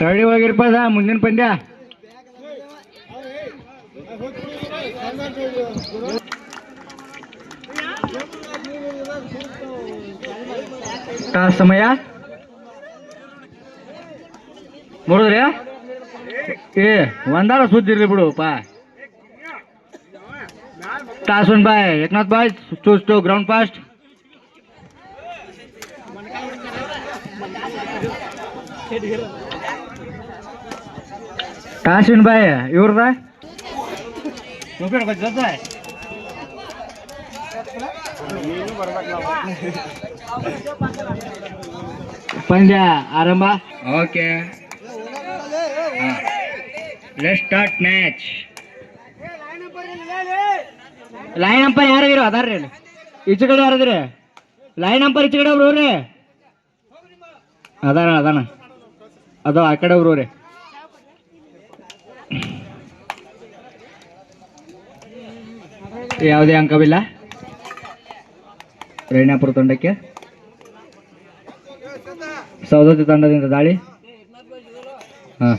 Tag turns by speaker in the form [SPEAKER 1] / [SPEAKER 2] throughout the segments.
[SPEAKER 1] ತಳಿ ಹೋಗಿರಪ್ಪ ಅದ ಮುಂದಿನ ಪಂದ್ಯ ತಾ- ಸಮಯ ನೋಡಿದ್ರಿ ಏ ಒಂದಾರ ಸುದ್ದಿ ಇರ್ಲಿ ಬಿಡು ಪಾ ತಾಸುನ್ boy Eknath boy choose to ground fast Tasin boy ಇವ್ರದ? ಪಂದ್ಯ ಆರಂಭ? Okay. Let start match line umpire ಯಾರು ಅದಾರ ರೀ ಈಚೆ ಕಡೆ ಯಾರದ್ರಿ ಲೈನ್ ಅಂಪರ್ ಈಚೆ ಕಡೆ ಒಬ್ರು ಅದಾರ ಅದಾನ. ಅದಾನ ಅದ ಆ ಕಡೆ ಒಬ್ರು ರೀ ಯಾವುದೇ ಅಂಕವಿಲ್ಲ. ರೈನಾಪುರ ತಂಡಕ್ಕೆ. ಸೌದತ್ತಿ ತಂಡದಿಂದ ದಾಳಿ. ಹಾಂ.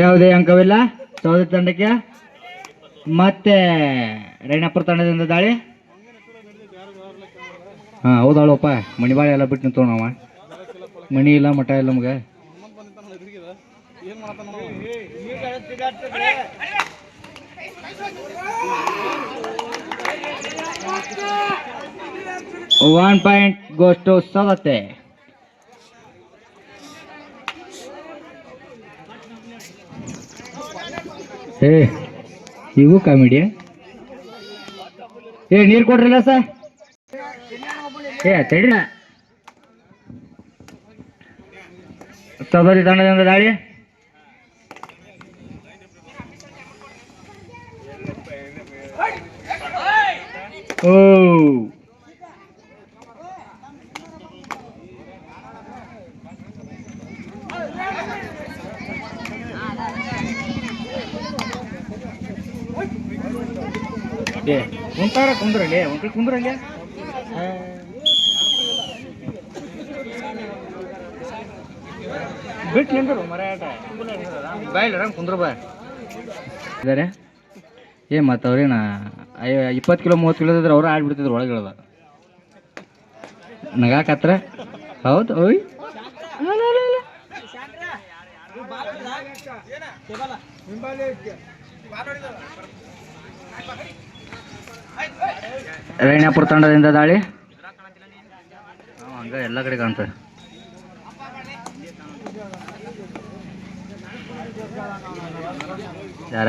[SPEAKER 1] ಯಾವುದೇ ಅಂಕವಿಲ್ಲ. ಸೌದತ್ತಿ ತಂಡಕ್ಕೆ. ಮತ್ತೆ ರೈಣಾಪುರ ತಂಡದಿಂದ ದಾಳಿ? ಹಾ, ಹೌದಾಳಪ್ಪ. ಮಣಿಬಾಳೆ ಎಲ್ಲ ಬಿಟ್ಟು ನಿಂತವ ನಾವ ಮಣಿ ಇಲ್ಲ, ಮಠ ಇಲ್ಲ ನಮ್ಗೆ. One point goes to Saundatti ಏ ಇವು ಕಾಮಿಡಿ ಏ ನೀರು ಕೊಡ್ರಿಲ್ಲ ಸರ್ ಏ ತಡಿನ ಸೌದತ್ತಿ ತಂಡದಿಂದ ದಾಳಿ. ಓ. ಏ ಕುಂತಾರ ಕುಂದ್ರಲ್ಲಿ ಒಂದ್ಕಡೆ ಕುಂದ್ರಲ್ಲಿ ಬಿಟ್ಟು ನಿಂದರು ಮರಾಟ. ಬಾಯಿಲ್ಲ ರಾಮ್ ಕುಂದ್ರ ಬಾ. ಇದಾರೆ? ಏ ಮತ್ತು ಅವ್ರೇನ ಇಪ್ಪತ್ತು ಕಿಲೋ ಮೂವತ್ತು ಕಿಲೋ ಇದ್ರೆ ಅವ್ರು ಆಡ್ಬಿಡ್ತಿದ್ರು ಒಳಗೆ ಹೇಳ್ದ ನಗಾಕತ್ರ? ಹೌದು ಓಯ್. ಅಲ್ಲ, ರೇಣಾಪುರ ತಂಡದಿಂದ ದಾಳಿ? ಹಂಗ ಎಲ್ಲ ಕಡೆ ಕಾಣ್ತ ಯಾರ?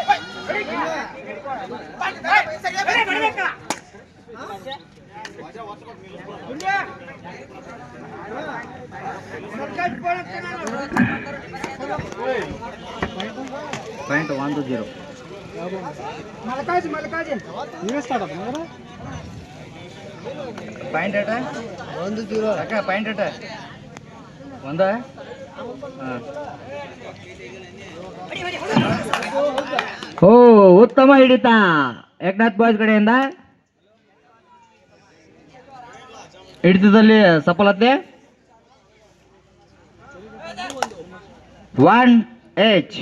[SPEAKER 1] ಪಾಯಿಂಟ್ ಒಂದು ಜೀರೋ
[SPEAKER 2] ನೀವೇ ಸ್ಟಾರ್ಟ್ ಆತ ಮಗನ
[SPEAKER 1] ಪಾಯಿಂಟ್ ಏಟ ಒಂದು ಜೀರೋ ಅಕ್ಕ ಪಾಯಿಂಟ್ ಏಟ ಒಂದ ಹಾಂ ಓ ಉತ್ತಮ ಹಿಡಿತ. ಏಕನಾಥ್ ಬಾಯ್ಸ್ ಕಡೆಯಿಂದ. ಹಿಡಿತದಲ್ಲಿ ಸಫಲತೆ. ಒನ್ ಏಚ್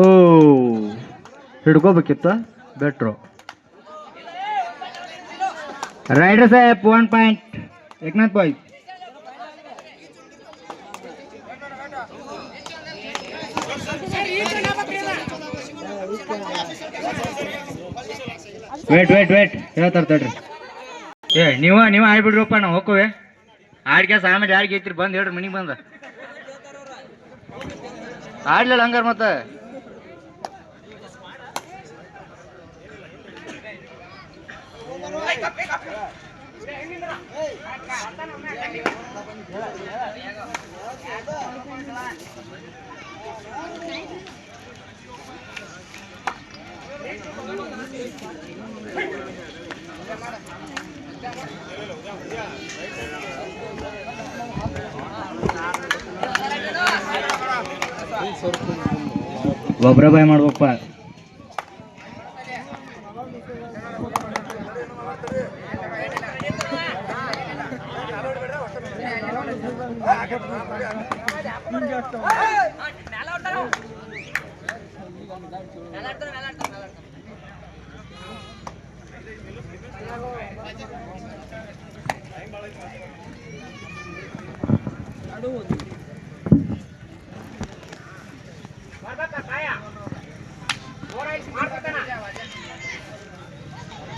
[SPEAKER 1] ಓ ಹಿಡ್ಕೋಬೇಕಿತ್ತು? ಬೆಟ್ರು. Raider Saheb one point Eknath boy. Wait wait wait ಹೇಳ್ತಾರ ತಡ್ರಿ. ಏ, ನೀವ ನೀವ ಆಡ್ಬಿಡ್ರಪ್ಪ ನಾವು ಹೋಗುವೆ ಆಡ್ಕ್ಯಾಸ ಆಮೇಲೆ ಯಾರಿಗೆ ಐತ್ರಿ, ಬಂದು ಹೇಳ್ರಿ ಮನಿಗೆ ಬಂದ. ಆಡ್ಲಿಲ್ಲ ಹಂಗಾರ ಮತ್ತೆ? ಒಬ್ರ ಬಾಯ್ ಮಾಡ್ಬೇಕಪ್ಪ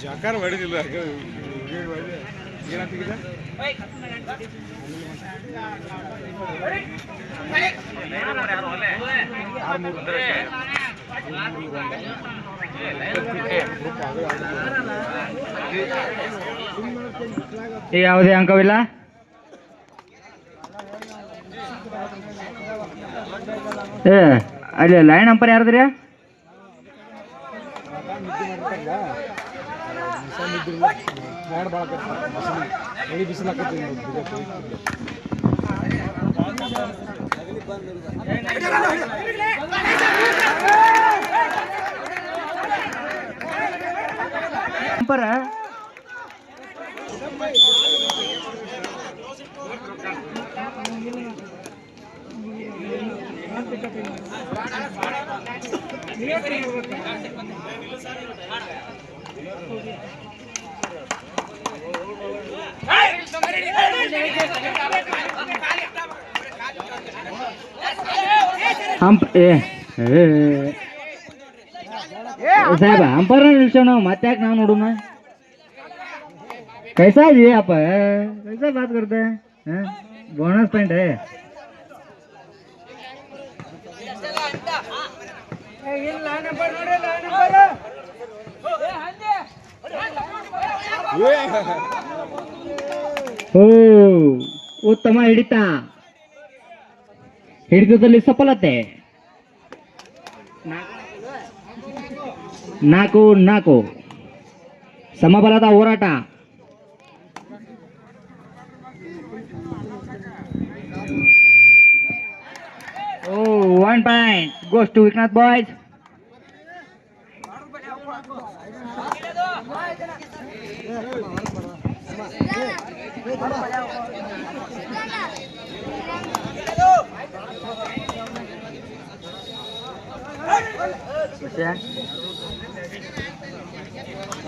[SPEAKER 2] ಜಕಾರ ಹೊಡೆದಿಲ್ಲ ಏನಾಗ್ತಿದೆ
[SPEAKER 1] ಯಾವುದೇ ಅಂಕವಿಲ್ಲ? ಏ ಅಲ್ಲಿ ಲೈನ್ ಅಂಪರ್ ಯಾರದ್ರಿ?
[SPEAKER 2] ಬ್ಯಾಡ
[SPEAKER 1] ಸಾಹೇಬ ಅಂಪರ್ ನಿಲ್ಸೋಣ ನಾವು ಮತ್ತೆ ಯಾಕೆ ನಾವು ನೋಡೋಣ कैसा है ये आप कैसा बात करते हैं हैं? बोनस पॉइंट है ಓ ಉತ್ತಮ ಹಿಡಿತ ಹಿಡಿತದಲ್ಲಿ ಸಫಲತೆ ನಾಲ್ಕು ನಾಲ್ಕು ಸಮಬಲದ ಹೋರಾಟ Oh, one point goes to Viknath boys.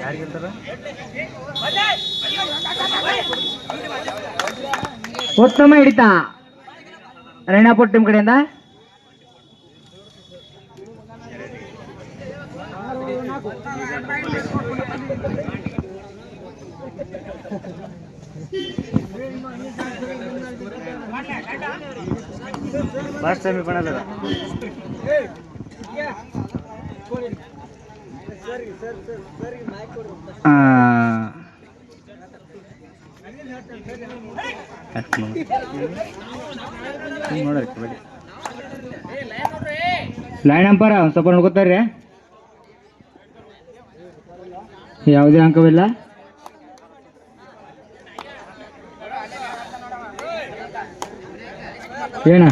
[SPEAKER 1] ಯಾರು ಗೆಲ್ತಾರ ಉತ್ತಮ ಹಿಡಿತ ರೇಣಾಪುರ ಟೀಮ್ ಕಡೆಯಿಂದ ಫಸ್ಟ್ ಸೆಮಿ ಹಿಂಗ್ ನೋಡ್ರಿ ಕಬಡ್ಡಿ ಲೈನ್ ಅಂಪಾರ ಒಂದು ಸ್ವಲ್ಪ ನೋಡ್ಕೋತಾರ್ರಿ ಯಾವುದೇ ಅಂಕವಿಲ್ಲ. ಏನ?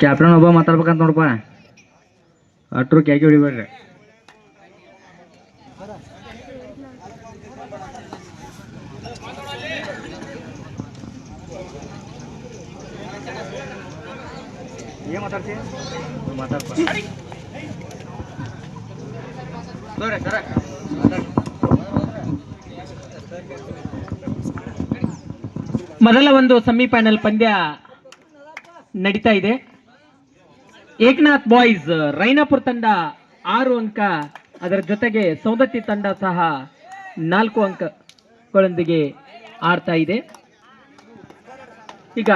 [SPEAKER 1] ಕ್ಯಾಪ್ಟನ್ ಒಬ್ಬ ಮಾತಾಡ್ಬೇಕಂತ ನೋಡಪ್ಪ. ಅಟ್ರು ಕ್ಯಾಕಿ ಹೊಡಿಬೇಡ್ರಿ? ಏನು ಮಾತಾಡ್ತೀಯ? ಮಾತಾಡ್ಪ ಸರಿ ಸರ.
[SPEAKER 3] ಮೊದಲ ಒಂದು ಸೆಮಿಫೈನಲ್ ಪಂದ್ಯ ನಡೀತಾ ಇದೆ. ಏಕನಾಥ್ ಬಾಯ್ಸ್ ರೈನಾಪುರ್ ತಂಡ ಆರು ಅಂಕ ಅದರ ಜೊತೆಗೆ ಸೌದತ್ತಿ ತಂಡ ಸಹ ನಾಲ್ಕು ಅಂಕಗಳೊಂದಿಗೆ ಆಡ್ತಾ ಇದೆ. ಈಗ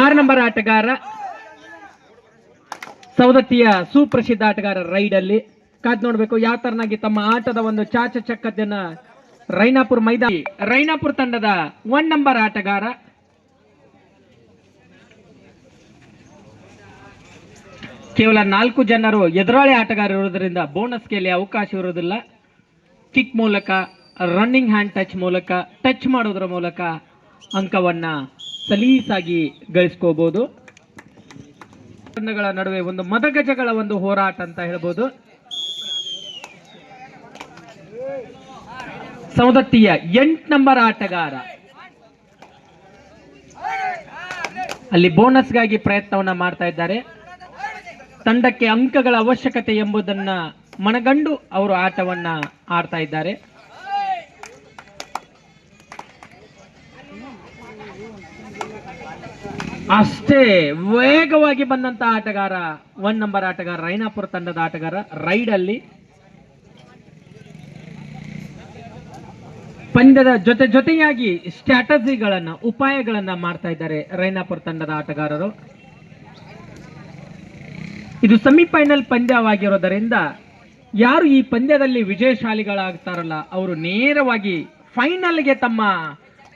[SPEAKER 3] ಆರು ನಂಬರ್ ಆಟಗಾರ ಸೌದತ್ತಿಯ ಸುಪ್ರಸಿದ್ಧ ಆಟಗಾರ ರೈಡ್ ಅಲ್ಲಿ. ಕಾದ್ ನೋಡ್ಬೇಕು, ಯಾವ ತರನಾಗಿ ತಮ್ಮ ಆಟದ ಒಂದು ಚಾಚ ಚಕ್ಕದನ್ನ ರೈನಾಪುರ್ ಮೈದಾನ ರೈನಾಪುರ್ ತಂಡದ ಒನ್ ನಂಬರ್ ಆಟಗಾರ. ಕೇವಲ ನಾಲ್ಕು ಜನರು ಎದುರಾಳಿ ಆಟಗಾರ ಇರುವುದರಿಂದ ಬೋನಸ್ ಗೆಲ್ಲಿ ಅವಕಾಶ ಇರುವುದಿಲ್ಲ. ಕಿಕ್ ಮೂಲಕ ರನ್ನಿಂಗ್ ಹ್ಯಾಂಡ್ ಟಚ್ ಮೂಲಕ ಟಚ್ ಮಾಡೋದ್ರ ಮೂಲಕ ಅಂಕವನ್ನ ಸಲೀಸಾಗಿ ಗಳಿಸ್ಕೋಬಹುದು ತಂಡಗಳ ನಡುವೆ ಒಂದು ಮದಗಜಗಳ ಒಂದು ಹೋರಾಟ ಅಂತ ಹೇಳ್ಬೋದು. ಸವದತ್ತಿಯ ಎಂಟು ನಂಬರ್ ಆಟಗಾರ. ಅಲ್ಲಿ ಬೋನಸ್ಗಾಗಿ ಪ್ರಯತ್ನವನ್ನ ಮಾಡ್ತಾ ಇದ್ದಾರೆ. ತಂಡಕ್ಕೆ ಅಂಕಗಳ ಅವಶ್ಯಕತೆ ಎಂಬುದನ್ನ ಮನಗಂಡು ಅವರು ಆಟವನ್ನ ಆಡ್ತಾ ಇದ್ದಾರೆ. ಅಷ್ಟೇ ವೇಗವಾಗಿ ಬಂದಂತ ಆಟಗಾರ ಒನ್ ನಂಬರ್ ಆಟಗಾರ, ರೈನಾಪುರ ತಂಡದ ಆಟಗಾರ ರೈಡ್ ಅಲ್ಲಿ ಪಂದ್ಯದ ಜೊತೆ ಜೊತೆಯಾಗಿ ಸ್ಟ್ರಾಟಜಿಗಳನ್ನ ಉಪಾಯಗಳನ್ನ ಮಾಡ್ತಾ ಇದ್ದಾರೆ ರೈನಾಪುರ ತಂಡದ ಆಟಗಾರರು. ಇದು ಸೆಮಿಫೈನಲ್ ಪಂದ್ಯವಾಗಿರೋದರಿಂದ ಯಾರು ಈ ಪಂದ್ಯದಲ್ಲಿ ವಿಜಯಶಾಲಿಗಳಾಗ್ತಾರಲ್ಲ, ಅವರು ನೇರವಾಗಿ ಫೈನಲ್ಗೆ ತಮ್ಮ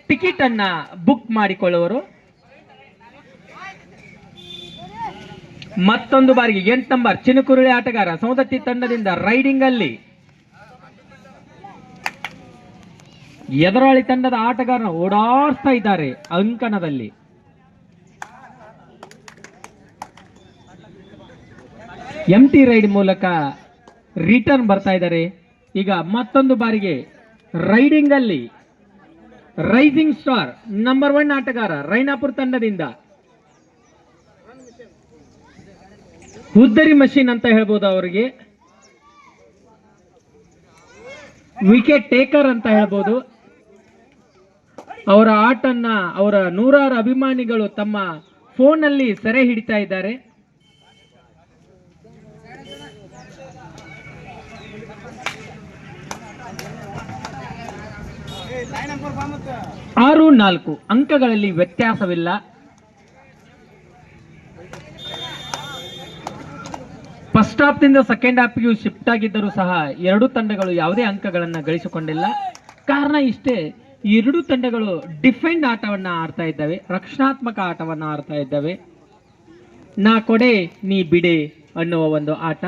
[SPEAKER 3] ಟಿಕೆಟ್ ಅನ್ನ ಬುಕ್ ಮಾಡಿಕೊಳ್ಳುವರು. ಮತ್ತೊಂದು ಬಾರಿಗೆ ಎಂಟು ನಂಬರ್ ಚಿನುಕುರುಳಿ ಆಟಗಾರ ಸೌದತ್ತಿ ತಂಡದಿಂದ ರೈಡಿಂಗ್ ಅಲ್ಲಿ ಎದುರಾಳಿ ತಂಡದ ಆಟಗಾರನ ಓಡಾಡ್ತಾ ಇದ್ದಾರೆ ಅಂಕಣದಲ್ಲಿ. ಎಂ ಟಿ ರೈಡ್ ಮೂಲಕ ರಿಟರ್ನ್ ಬರ್ತಾ ಇದ್ದಾರೆ. ಈಗ ಮತ್ತೊಂದು ಬಾರಿಗೆ ರೈಡಿಂಗ್ ಅಲ್ಲಿ ರೈಸಿಂಗ್ ಸ್ಟಾರ್ ನಂಬರ್ ಒನ್ ಆಟಗಾರ ರೈನಾಪುರ್ ತಂಡದಿಂದ ಉದ್ದರಿ ಮಷೀನ್ ಅಂತ ಹೇಳ್ಬೋದು ಅವರಿಗೆ. ವಿಕೆಟ್ ಟೇಕರ್ ಅಂತ ಹೇಳ್ಬೋದು. ಅವರ ಆಟನ್ನ, ಅವರ ನೂರಾರು ಅಭಿಮಾನಿಗಳು ತಮ್ಮ ಫೋನಲ್ಲಿ ಸೆರೆ ಹಿಡಿತಾ ಇದ್ದಾರೆ. ಆರು ನಾಲ್ಕು ಅಂಕಗಳಲ್ಲಿ ವ್ಯತ್ಯಾಸವಿಲ್ಲ. ಫಸ್ಟ್ ಹಾಫ್ನಿಂದ ಸೆಕೆಂಡ್ ಹಾಫ್ಗೂ ಶಿಫ್ಟ್ ಆಗಿದ್ದರೂ ಸಹ ಎರಡೂ ತಂಡಗಳು ಯಾವುದೇ ಅಂಕಗಳನ್ನು ಗಳಿಸಿಕೊಂಡಿಲ್ಲ. ಕಾರಣ ಇಷ್ಟೇ, ಎರಡು ತಂಡಗಳು ಡಿಫೆಂಡ್ ಆಟವನ್ನ ಆಡ್ತಾ ಇದ್ದಾವೆ, ರಕ್ಷಣಾತ್ಮಕ ಆಟವನ್ನ ಆಡ್ತಾ ಇದ್ದಾವೆ. ನಾ ಕೊಡೆ, ನೀ ಬಿಡೆ ಅನ್ನುವ ಒಂದು ಆಟ.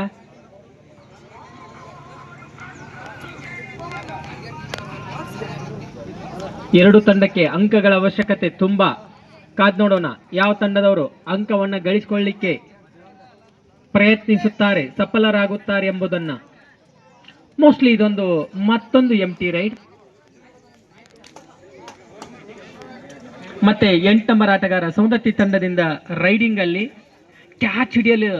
[SPEAKER 3] ಎರಡು ತಂಡಕ್ಕೆ ಅಂಕಗಳ ಅವಶ್ಯಕತೆ ತುಂಬಾ. ಕಾದ್ ನೋಡೋಣ, ಯಾವ ತಂಡದವರು ಅಂಕವನ್ನು ಗಳಿಸಿಕೊಳ್ಳಿಕ್ಕೆ ಪ್ರಯತ್ನಿಸುತ್ತಾರೆ, ಸಫಲರಾಗುತ್ತಾರೆ ಎಂಬುದನ್ನು. ಮೋಸ್ಟ್ಲಿ ಇದೊಂದು ಮತ್ತೊಂದು ಎಂ ಟಿ ರೈಡ್ ಮತ್ತೆ ಎಂಟು ನಂಬರ್ ಆಟಗಾರ ಸೌದತ್ತಿ ತಂಡದಿಂದ ರೈಡಿಂಗ್ ಅಲ್ಲಿ ಕ್ಯಾಚ್ ಹಿಡಿಯಲು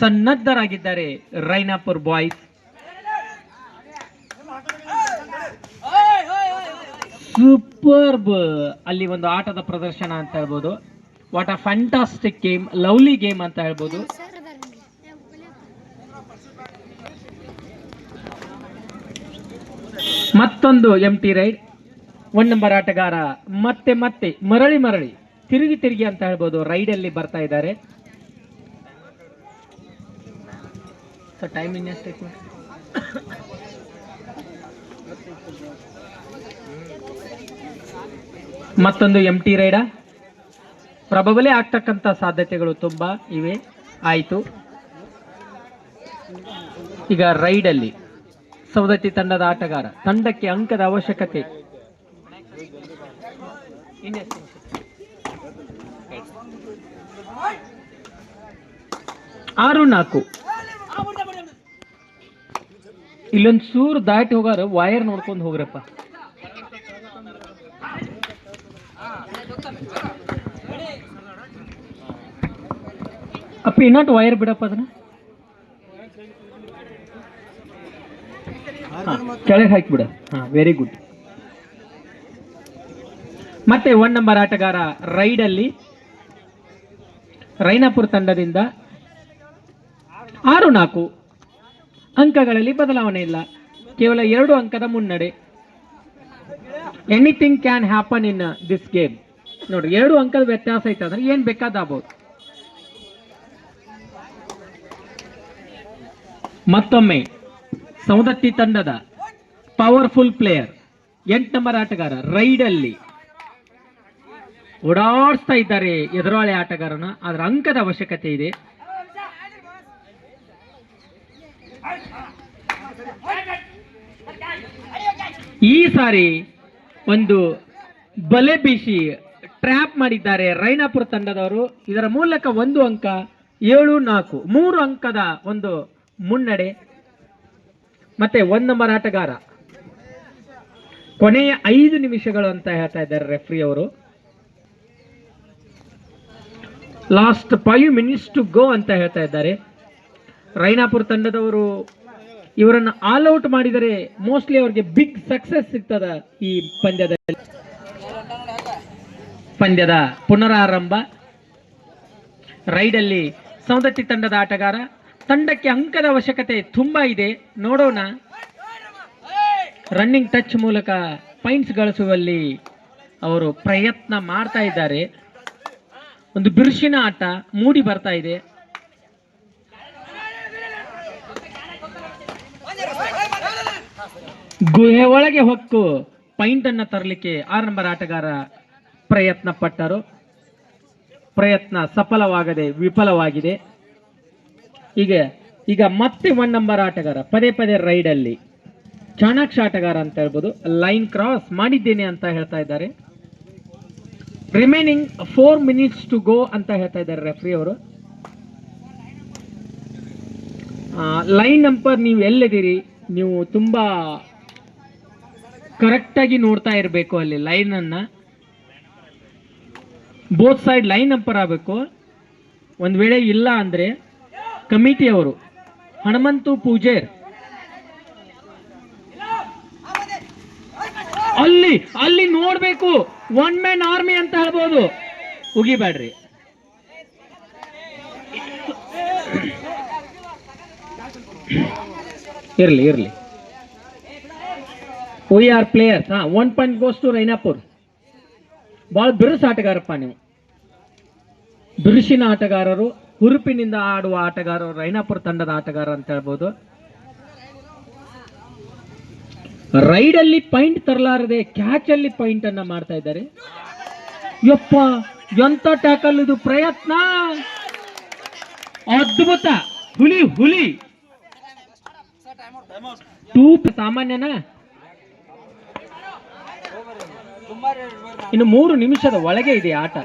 [SPEAKER 3] ಸನ್ನದ್ಧರಾಗಿದ್ದಾರೆ ರೈನಾಪುರ್ ಬಾಯ್ಸ್ ಸೂಪರ್ಬ್ ಅಲ್ಲಿ ಒಂದು ಆಟದ ಪ್ರದರ್ಶನ ಅಂತ ಹೇಳ್ಬೋದು. What a fantastic game lovely game ಅಂತ ಹೇಳ್ಬೋದು. ಮತ್ತೊಂದು M T raid one number ಆಟಗಾರ. ಮತ್ತೆ ಮತ್ತೆ, ಮರಳಿ ಮರಳಿ, ತಿರುಗಿ ತಿರುಗಿ ಅಂತ ಹೇಳ್ಬೋದು ರೈಡ್ ಅಲ್ಲಿ ಬರ್ತಾ ಇದ್ದಾರೆ. ಟೈಮ್ ಮತ್ತೊಂದು ಎಂ ಟಿ ರೈಡ ಪ್ರಬಬಲಿ ಆಗ್ತಕ್ಕಂಥ ಸಾಧ್ಯತೆಗಳು ತುಂಬಾ ಇವೆ. ಆಯಿತು. ಈಗ ರೈಡಲ್ಲಿ ಸವದತ್ತಿ ತಂಡದ ಆಟಗಾರ. ತಂಡಕ್ಕೆ ಅಂಕದ ಅವಶ್ಯಕತೆ. ಆರು ನಾಲ್ಕು. ಇಲ್ಲೊಂದು ಸೂರ್ ದಾಟಿ ಹೋಗಾರ ವೈರ್ ನೋಡ್ಕೊಂಡು ಹೋಗ್ರಪ್ಪ. ಅಪ್ಪ ಇನ್ನೊಟ್ಟು ವೈರ್ ಬಿಡಪ್ಪ ಅದನ್ನ. ಕೆಳಗೆ ಹಾಕಿಬಿಡ. ಹಾ ವೆರಿ ಗುಡ್ ಮತ್ತೆ ಒನ್ ನಂಬರ್ ಆಟಗಾರ ರೈಡಲ್ಲಿ, ರೈನಾಪುರ್ ತಂಡದಿಂದ ಆರು ನಾಲ್ಕು ಅಂಕಗಳಲ್ಲಿ ಬದಲಾವಣೆ ಇಲ್ಲ. ಕೇವಲ ಎರಡು ಅಂಕದ ಮುನ್ನಡೆ. Anything can happen in this game ನೋಡ್ರಿ ಎರಡು ಅಂಕದ ವ್ಯತ್ಯಾಸ ಐತೆ ಅಂದ್ರೆ ಏನ್ ಬೇಕಾದಾಗಬಹುದು ಮತ್ತೊಮ್ಮೆ ಸೌದತ್ತಿ ತಂಡದ ಪವರ್ಫುಲ್ ಪ್ಲೇಯರ್, ಎಂಟು ನಂಬರ್ ಆಟಗಾರ ರೈಡ್ ಅಲ್ಲಿ ಓಡಾಡಿಸ್ತಾ ಇದ್ದಾರೆ ಎದುರಾಳಿ ಆಟಗಾರನ. ಅದರ ಅಂಕದ ಅವಶ್ಯಕತೆ ಇದೆ. ಈ ಸಾರಿ ಒಂದು ಬಲೆ ಬೀಸಿ ಟ್ರ್ಯಾಪ್ ಮಾಡಿದ್ದಾರೆ ರೈನಾಪುರ ತಂಡದವರು. ಇದರ ಮೂಲಕ ಒಂದು ಅಂಕ, ಏಳು ನಾಲ್ಕು, ಮೂರು ಅಂಕದ ಒಂದು ಮುನ್ನಡೆ. ಮತ್ತೆ ಒಂದ್ ನಂಬರ್ ಆಟಗಾರ. ಕೊನೆಯ ಐದು ನಿಮಿಷಗಳು ಅಂತ ಹೇಳ್ತಾ ಇದ್ದಾರೆ ರೆಫ್ರಿ ಅವರು. Last five minutes to go ಅಂತ ಹೇಳ್ತಾ ಇದ್ದಾರೆ. ರೈನಾಪುರ ತಂಡದವರು ಇವರನ್ನು ಆಲ್ ಔಟ್ ಮಾಡಿದರೆ ಮೋಸ್ಟ್ಲಿ ಅವರಿಗೆ ಬಿಗ್ ಸಕ್ಸಸ್ ಸಿಗ್ತದ ಈ ಪಂದ್ಯದಲ್ಲಿ ಪಂದ್ಯದ ಪುನರಾರಂಭ. ರೈಡಲ್ಲಿ ಸೌದತ್ತಿ ತಂಡದ ಆಟಗಾರ ತಂಡಕ್ಕೆ ಅಂಕದ ಅವಶ್ಯಕತೆ ತುಂಬಾ ಇದೆ. ನೋಡೋಣ. ರನ್ನಿಂಗ್ ಟಚ್ ಮೂಲಕ ಪಾಯಿಂಟ್ಸ್ ಗಳಿಸುವಲ್ಲಿ ಅವರು ಪ್ರಯತ್ನ ಮಾಡ್ತಾ ಇದ್ದಾರೆ. ಒಂದು ಬಿರುಸಿನ ಆಟ ಮೂಡಿ ಬರ್ತಾ ಇದೆ. ಗುಹೆ ಒಳಗೆ ಹೊಕ್ಕು ಪಾಯಿಂಟ್ ಅನ್ನ ತರಲಿಕ್ಕೆ ಆರು ನಂಬರ್ ಆಟಗಾರ ಪ್ರಯತ್ನ ಪಟ್ಟರು. ಪ್ರಯತ್ನ ಸಫಲವಾಗದೆ ವಿಫಲವಾಗಿದೆ. ಈಗ ಈಗ ಮತ್ತೆ ಒನ್ ನಂಬರ್ ಆಟಗಾರ, ಪದೇ ಪದೇ ರೈಡ್ ಅಲ್ಲಿ. ಚಾಣಾಕ್ಷ ಆಟಗಾರ ಅಂತ ಹೇಳ್ಬೋದು. ಲೈನ್ ಕ್ರಾಸ್ ಮಾಡಿದ್ದೇನೆ ಅಂತ ಹೇಳ್ತಾ ಇದ್ದಾರೆ. Remaining four minutes to go ಅಂತ ಹೇಳ್ತಾ ಇದ್ದಾರೆ ರೆಫ್ರಿ ಅವರು. ಲೈನ್ ನಂಬರ್ ನೀವು ಎಲ್ಲಿದ್ದೀರಿ? ನೀವು ತುಂಬ ಕರೆಕ್ಟಾಗಿ ನೋಡ್ತಾ ಇರಬೇಕು ಅಲ್ಲಿ ಲೈನ್ ಅನ್ನ. ಬೋತ್ ಸೈಡ್ ಲೈನ್ ನಂಬರ್ ಆಗಬೇಕು. ಒಂದು ವೇಳೆ ಇಲ್ಲ ಅಂದ್ರೆ ಕಮಿಟಿಯವರು ಹನುಮಂತು ಪೂಜೇರ್ ಅಲ್ಲಿ ಅಲ್ಲಿ ನೋಡ್ಬೇಕು. ಒನ್ ಮ್ಯಾನ್ ಆರ್ಮಿ ಅಂತ ಹೇಳ್ಬೋದು. ಉಗಿಬೇಡ್ರಿ ಇರ್ಲಿ ಇರ್ಲಿ. ವಿ ಆರ್ ಪ್ಲೇಯರ್ಸ್ ಹಾ one point goes to Rainapur ಭಾಳ ಬಿರುಸು ಆಟಗಾರಪ್ಪ ನೀವು. ಬಿರುಸಿನ ಆಟಗಾರರು ಹುರುಪಿನಿಂದ ಆಡುವ ಆಟಗಾರರು ರೈನಾಪುರ ತಂಡದ ಆಟಗಾರ ಅಂತ ಹೇಳ್ಬೋದು. ರೈಡ್ ಅಲ್ಲಿ ಪಾಯಿಂಟ್ ತರಲಾರದೆ ಕ್ಯಾಚ್ ಅಲ್ಲಿ ಪಾಯಿಂಟ್ ಅನ್ನ ಮಾಡ್ತಾ ಇದ್ದಾರೆ. ಯಪ್ಪ, ಎಂತ ಟ್ಯಾಕಲ್ ಇದು, ಪ್ರಯತ್ನ! ಅದ್ಭುತ! ಹುಲಿ ಹುಲಿ! ಟೂ ಸಾಮಾನ್ಯನ? ಇನ್ನು ಮೂರು ನಿಮಿಷದ ಒಳಗೆ ಇದೆ ಆಟ.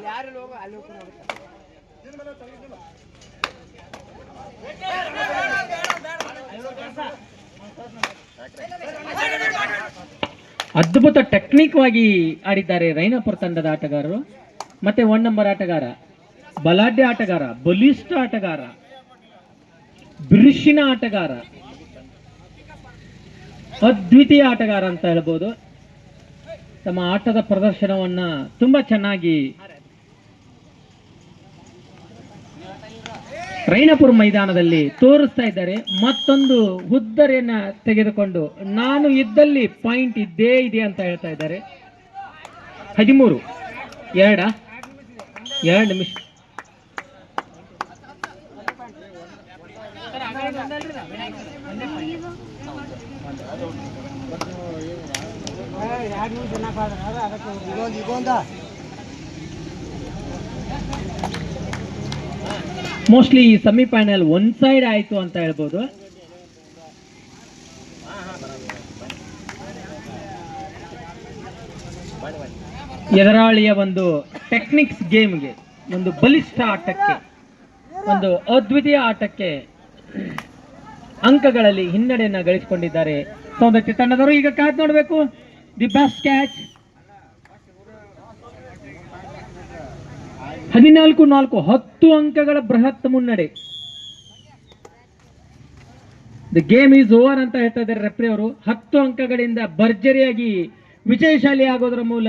[SPEAKER 3] ಅದ್ಭುತ ಟೆಕ್ನಿಕ್ವಾಗಿ ಆಡಿದ್ದಾರೆ ರೈನಾಪುರ ತಂಡದ ಆಟಗಾರರು. ಮತ್ತೆ ಒನ್ ನಂಬರ್ ಆಟಗಾರ, ಬಲಾಢ್ಯ ಆಟಗಾರ, ಬಲಿಷ್ಠ ಆಟಗಾರ, ಬಿರುಸಿನ ಆಟಗಾರ, ಅದ್ವಿತೀಯ ಆಟಗಾರ ಅಂತ ಹೇಳ್ಬೋದು. ತಮ್ಮ ಆಟದ ಪ್ರದರ್ಶನವನ್ನ ತುಂಬಾ ಚೆನ್ನಾಗಿ ರೈನಪುರ ಮೈದಾನದಲ್ಲಿ ತೋರಿಸ್ತಾ ಇದ್ದಾರೆ. ಮತ್ತೊಂದು ಹುದ್ದರೆಯನ್ನ ತೆಗೆದುಕೊಂಡು ನಾನು ಇದ್ದಲ್ಲಿ ಪಾಯಿಂಟ್ ಇದ್ದೇ ಇದೆ ಅಂತ ಹೇಳ್ತಾ ಇದ್ದಾರೆ. ಹದಿಮೂರು. ಎರಡ? ಎರಡು ನಿಮಿಷ. ಮೋಸ್ಟ್ಲಿ ಈ ಸೆಮಿಫೈನಲ್ ಒನ್ ಸೈಡ್ ಆಯಿತು ಅಂತ ಹೇಳ್ಬೋದು. ಎದುರಾಳಿಯ ಒಂದು ಟೆಕ್ನಿಕ್ಸ್ ಗೇಮ್ಗೆ ಒಂದು ಬಲಿಷ್ಠ ಆಟಕ್ಕೆ, ಒಂದು ಅದ್ವಿತೀಯ ಆಟಕ್ಕೆ ಅಂಕಗಳಲ್ಲಿ ಹಿನ್ನಡೆಯನ್ನು ಗಳಿಸಿಕೊಂಡಿದ್ದಾರೆ. ಸೌಂದರ್ಯ ತಂಡದವರು ಈಗ ಕಾದ್ ನೋಡಬೇಕು. ದಿ ಬೆಸ್ಟ್ ಕ್ಯಾಚ್ ಹದಿನಾಲ್ಕು, ನಾಲ್ಕು, ಹತ್ತು ಅಂಕಗಳ ಬೃಹತ್ ಮುನ್ನಡೆ. ದ ಗೇಮ್ ಈಸ್ ಓವರ್ ಅಂತ ಹೇಳ್ತಾ ಇದ್ದಾರೆ ರೆಫ್ರಿ ಅವರು. ಹತ್ತು ಅಂಕಗಳಿಂದ ಭರ್ಜರಿಯಾಗಿ ವಿಜಯಶಾಲಿ ಆಗೋದ್ರ ಮೂಲಕ